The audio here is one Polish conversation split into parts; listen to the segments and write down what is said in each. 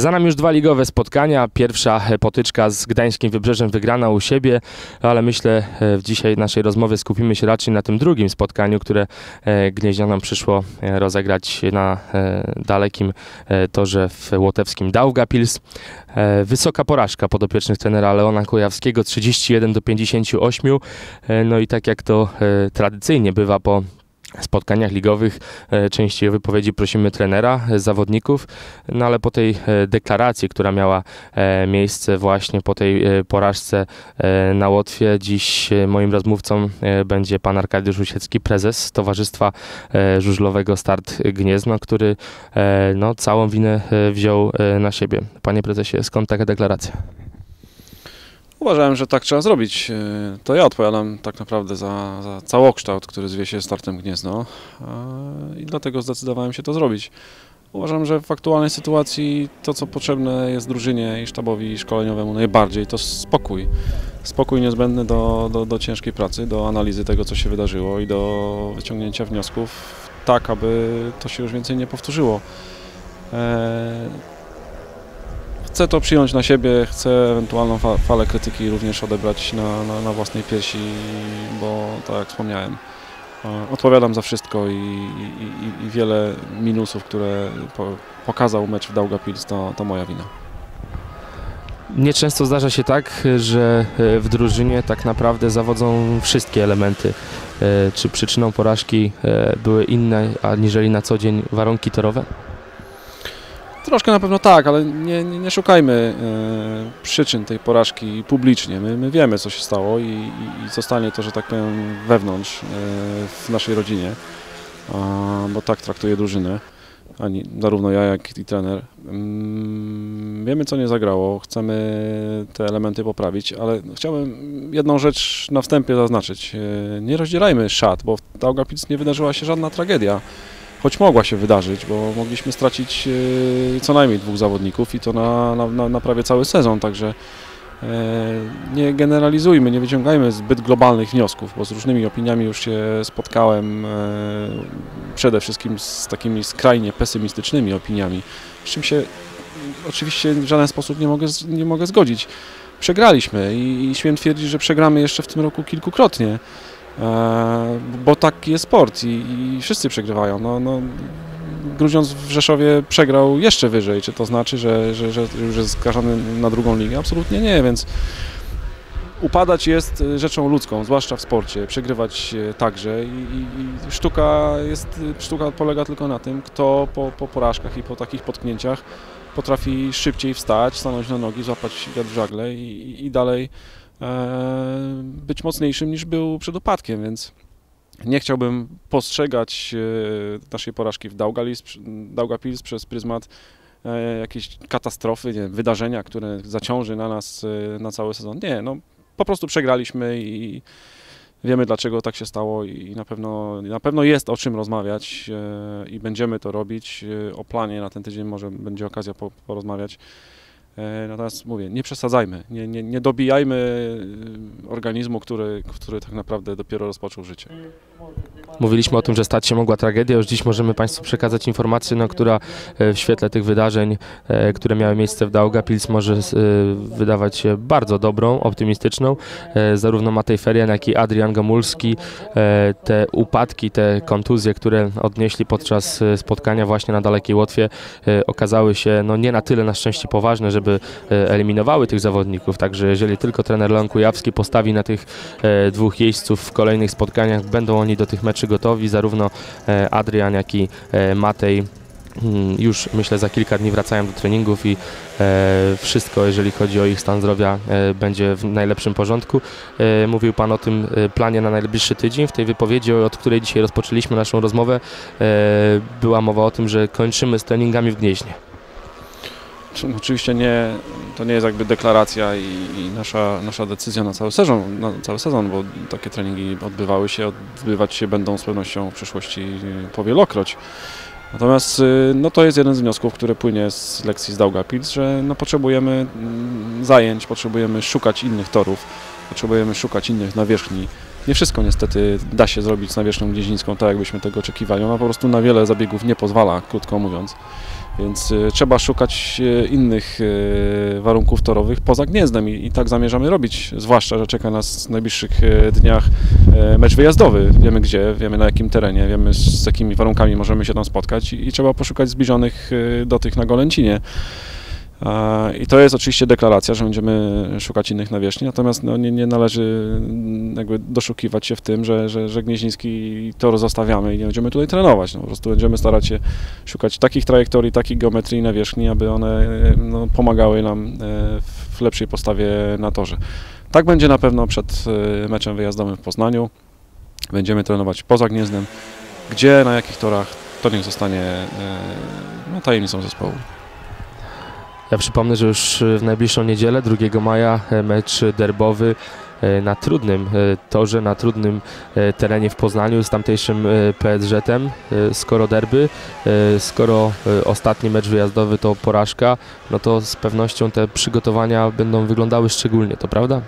Za nami już dwa ligowe spotkania. Pierwsza e, potyczka z Gdańskim Wybrzeżem wygrana u siebie, ale myślę e, w dzisiaj naszej rozmowie skupimy się raczej na tym drugim spotkaniu, które e, Gnieźnianom przyszło rozegrać na dalekim torze w łotewskim Daugavpils. E, Wysoka porażka podopiecznych trenera Leona Kujawskiego 31 do 58. E, No i tak jak to tradycyjnie bywa po spotkaniach ligowych e, częściej o wypowiedzi prosimy trenera, e, zawodników, no ale po tej e, deklaracji, która miała miejsce właśnie po tej porażce na Łotwie, dziś moim rozmówcą będzie pan Arkadiusz Usiecki, prezes Towarzystwa Żużlowego Start Gniezno, który no, całą winę wziął na siebie. Panie prezesie, skąd taka deklaracja? Uważałem, że tak trzeba zrobić. E, To ja odpowiadam tak naprawdę za, za całokształt, który zwie się startem Gniezno e, i dlatego zdecydowałem się to zrobić. Uważam, że w aktualnej sytuacji to, co potrzebne jest drużynie i sztabowi szkoleniowemu najbardziej, to spokój. Spokój niezbędny do, do, do ciężkiej pracy, do analizy tego, co się wydarzyło i do wyciągnięcia wniosków tak, aby to się już więcej nie powtórzyło. Chcę to przyjąć na siebie, chcę ewentualną fa falę krytyki również odebrać na, na, na własnej piersi, bo tak jak wspomniałem, e, odpowiadam za wszystko i, i, i- wiele minusów, które po, pokazał mecz w Daugavpils, to, to moja wina. Nieczęsto zdarza się tak, że e, w drużynie tak naprawdę zawodzą wszystkie elementy. E, Czy przyczyną porażki były inne aniżeli na co dzień warunki torowe? Troszkę na pewno tak, ale nie, nie, nie szukajmy e, przyczyn tej porażki publicznie. My, my wiemy, co się stało i, i, i zostanie to, że tak powiem, wewnątrz e, w naszej rodzinie, a, bo tak traktuję drużynę, ani zarówno ja, jak i trener. Mm, wiemy, co nie zagrało, chcemy te elementy poprawić, ale chciałbym jedną rzecz na wstępie zaznaczyć. E, nie rozdzielajmy szat, bo w Daugavpils nie wydarzyła się żadna tragedia choć mogła się wydarzyć, bo mogliśmy stracić e, co najmniej dwóch zawodników i to na, na, na, prawie cały sezon, także e, nie generalizujmy, nie wyciągajmy zbyt globalnych wniosków, bo z różnymi opiniami już się spotkałem, e, przede wszystkim z takimi skrajnie pesymistycznymi opiniami, z czym się oczywiście w żaden sposób nie mogę, nie mogę zgodzić. Przegraliśmy i, i śmiem twierdzić, że przegramy jeszcze w tym roku kilkukrotnie. E, bo taki jest sport i, i wszyscy przegrywają. No, no, Grudziądz w Rzeszowie przegrał jeszcze wyżej. Czy to znaczy, że, że, że już jest skażony na drugą ligę? Absolutnie nie, więc upadać jest rzeczą ludzką, zwłaszcza w sporcie, przegrywać także i, i, i sztuka, jest, sztuka polega tylko na tym, kto po, po porażkach i po takich potknięciach potrafi szybciej wstać, stanąć na nogi, złapać wiatr w żagle i, i- dalej być mocniejszym niż był przed upadkiem, więc nie chciałbym postrzegać e, naszej porażki w Daugavpils, przez pryzmat e, jakiejś katastrofy, nie wydarzenia, które zaciąży na nas e, na cały sezon. Nie, no po prostu przegraliśmy i wiemy dlaczego tak się stało i na pewno, na pewno jest o czym rozmawiać e, i będziemy to robić. E, O planie na ten tydzień może będzie okazja po, porozmawiać. E, Natomiast mówię, nie przesadzajmy, nie, nie, nie dobijajmy e, organizmu, który, który tak naprawdę dopiero rozpoczął życie. Mówiliśmy o tym, że stać się mogła tragedia. Już dziś możemy Państwu przekazać informację, no, która e, w świetle tych wydarzeń, e, które miały miejsce w Daugavpils, może e, wydawać się bardzo dobrą, optymistyczną. Zarówno Matej Ferian, jak i Adrian Gamulski, e, te upadki, te kontuzje, które odnieśli podczas spotkania właśnie na Dalekiej Łotwie, okazały się no, nie na tyle na szczęście poważne, żeby eliminowały tych zawodników. Także jeżeli tylko trener Leon Kujawski postawi na tych dwóch jeźdźców w kolejnych spotkaniach, będą oni do tych meczy gotowi, zarówno e, Adrian, jak i e, Matej. mm, Już myślę za kilka dni wracają do treningów i e, wszystko, jeżeli chodzi o ich stan zdrowia, będzie w najlepszym porządku. Mówił Pan o tym planie na najbliższy tydzień. W tej wypowiedzi, od której dzisiaj rozpoczęliśmy naszą rozmowę, była mowa o tym, że kończymy z treningami w Gnieźnie. Czy- Oczywiście nie, to nie jest jakby deklaracja i, i nasza, nasza decyzja na cały, sezon, na cały sezon, bo takie treningi odbywały się, odbywać się będą z pewnością w przyszłości powielokroć. Natomiast y, no, to jest jeden z wniosków, który płynie z lekcji z Daugavpils, że no, potrzebujemy mm, zajęć, potrzebujemy szukać innych torów, potrzebujemy szukać innych nawierzchni. Nie wszystko niestety da się zrobić z nawierzchnią gnieźnińską tak, jakbyśmy tego oczekiwali. Ona po prostu na wiele zabiegów nie pozwala, krótko mówiąc. Więc y, trzeba szukać y, innych y, warunków torowych poza Gniezdem i, tak zamierzamy robić, zwłaszcza, że czeka nas w najbliższych dniach mecz wyjazdowy. Wiemy gdzie, wiemy na jakim terenie, wiemy z, jakimi warunkami możemy się tam spotkać i, trzeba poszukać zbliżonych do tych na Golęcinie. I to jest oczywiście deklaracja, że będziemy szukać innych nawierzchni, natomiast no, nie, nie należy mm, jakby doszukiwać się w tym, że, że, że tor zostawiamy i nie będziemy tutaj trenować. No, po prostu będziemy starać się szukać takich trajektorii, takich geometrii nawierzchni, aby one e, no, pomagały nam e, w lepszej postawie na torze. Tak będzie na pewno przed e, meczem wyjazdowym w Poznaniu. Będziemy trenować poza Gniezdem. Gdzie, na jakich torach, to niech zostanie no, tajemnicą zespołu. Ja przypomnę, że już w najbliższą niedzielę, 2 maja, e, mecz derbowy e, na trudnym e, torze, na trudnym e, terenie w Poznaniu z tamtejszym e, PSŻ-em. E, Skoro derby, e, skoro e, ostatni mecz wyjazdowy to porażka, no to z pewnością te przygotowania będą wyglądały szczególnie, to prawda?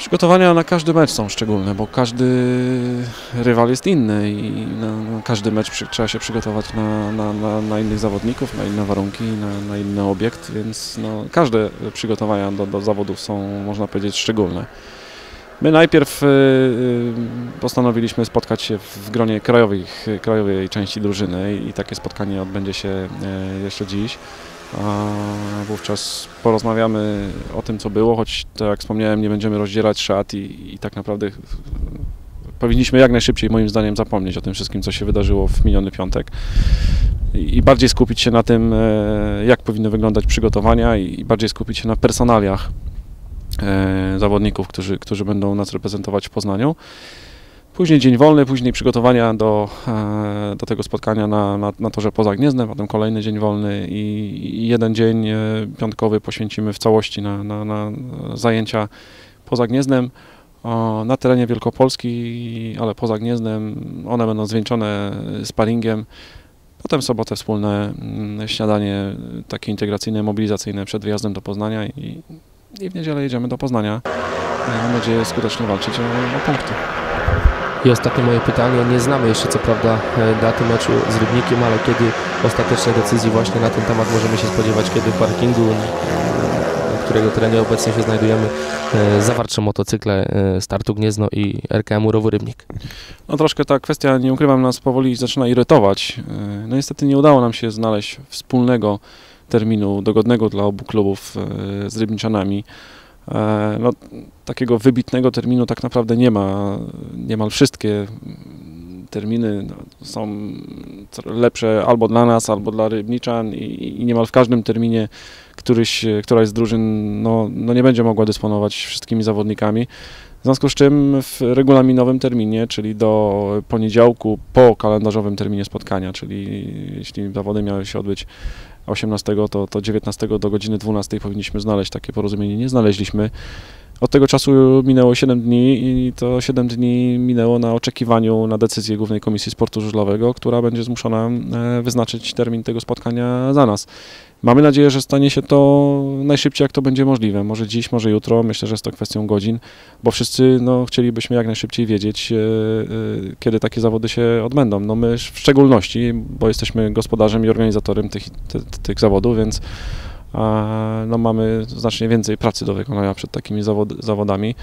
Przygotowania na każdy mecz są szczególne, bo każdy rywal jest inny i na, na każdy mecz przy, trzeba się przygotować na, na, na, innych zawodników, na inne warunki, na, inny obiekt, więc no, każde przygotowania do, do zawodów są, można powiedzieć, szczególne. My najpierw y, y, postanowiliśmy spotkać się w gronie krajowej części drużyny i, i takie spotkanie odbędzie się y, jeszcze dziś. Wówczas porozmawiamy o tym, co było, choć tak jak wspomniałem, nie będziemy rozdzierać szat i, i tak naprawdę powinniśmy jak najszybciej, moim zdaniem, zapomnieć o tym wszystkim, co się wydarzyło w miniony piątek i, bardziej skupić się na tym, e, jak powinny wyglądać przygotowania i, i bardziej skupić się na personaliach e, zawodników, którzy, którzy będą nas reprezentować w Poznaniu. Później dzień wolny, później przygotowania do, e, do tego spotkania na, na, na torze poza Gniezdem, potem kolejny dzień wolny i, jeden dzień e, piątkowy poświęcimy w całości na, na, na zajęcia poza Gniezdem. Na terenie Wielkopolski, ale poza Gniezdem, one będą zwieńczone sparingiem. Potem sobotę wspólne mm, śniadanie takie integracyjne, mobilizacyjne przed wyjazdem do Poznania i, i w niedzielę jedziemy do Poznania. E, Mam nadzieję skutecznie walczyć o, o punkty. I ostatnie moje pytanie. Nie znamy jeszcze co prawda e, daty meczu z Rybnikiem, ale kiedy ostatecznej decyzji właśnie na ten temat możemy się spodziewać, kiedy w parkingu, na którego terenie obecnie się znajdujemy, e, zawarcze motocykle e, startu Gniezno i RKM-u Rowu Rybnik. No troszkę ta kwestia, nie ukrywam, nas powoli zaczyna irytować. No niestety nie udało nam się znaleźć wspólnego terminu dogodnego dla obu klubów z Rybniczanami. E, No, takiego wybitnego terminu tak naprawdę nie ma. Niemal wszystkie terminy no, są lepsze albo dla nas, albo dla Rybniczan i, i niemal w każdym terminie któryś, któraś z drużyn no, no nie będzie mogła dysponować wszystkimi zawodnikami. W związku z czym w regulaminowym terminie, czyli do poniedziałku po kalendarzowym terminie spotkania, czyli jeśli zawody miały się odbyć 18, to, to 19 do godziny 12 powinniśmy znaleźć takie porozumienie. Nie znaleźliśmy. Od tego czasu minęło 7 dni i to 7 dni minęło na oczekiwaniu na decyzję Głównej Komisji Sportu Żużlowego, która będzie zmuszona e, wyznaczyć termin tego spotkania za nas. Mamy nadzieję, że stanie się to najszybciej, jak to będzie możliwe. Może dziś, może jutro. Myślę, że jest to kwestią godzin, bo wszyscy no, chcielibyśmy jak najszybciej wiedzieć, e, e, kiedy takie zawody się odbędą. No my w szczególności, bo jesteśmy gospodarzem i organizatorem tych, ty, tych zawodów, więc no, mamy znacznie więcej pracy do wykonania przed takimi zawod, zawodami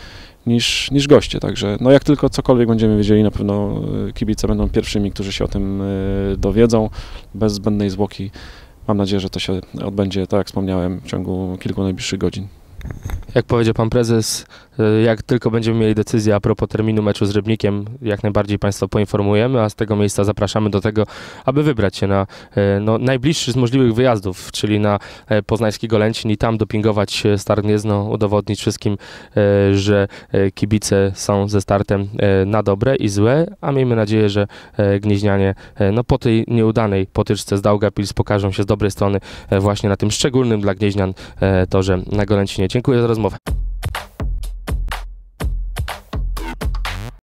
niż, niż goście. Także no, jak tylko cokolwiek będziemy wiedzieli, na pewno e, kibice będą pierwszymi, którzy się o tym e, dowiedzą, bez zbędnej zwłoki. Mam nadzieję, że to się odbędzie, tak jak wspomniałem, w ciągu kilku najbliższych godzin. Jak powiedział pan prezes, e, jak tylko będziemy mieli decyzję a propos terminu meczu z Rybnikiem, jak najbardziej Państwa poinformujemy, a z tego miejsca zapraszamy do tego, aby wybrać się na e, no, najbliższy z możliwych wyjazdów, czyli na e, poznański Golęcin i tam dopingować Start Gniezno, udowodnić wszystkim, że kibice są ze startem na dobre i złe, a miejmy nadzieję, że gnieźnianie no, po tej nieudanej potyczce z Daugavpils pokażą się z dobrej strony właśnie na tym szczególnym dla gnieźnian torze na Golęcinie. Dziękuję za rozmowę.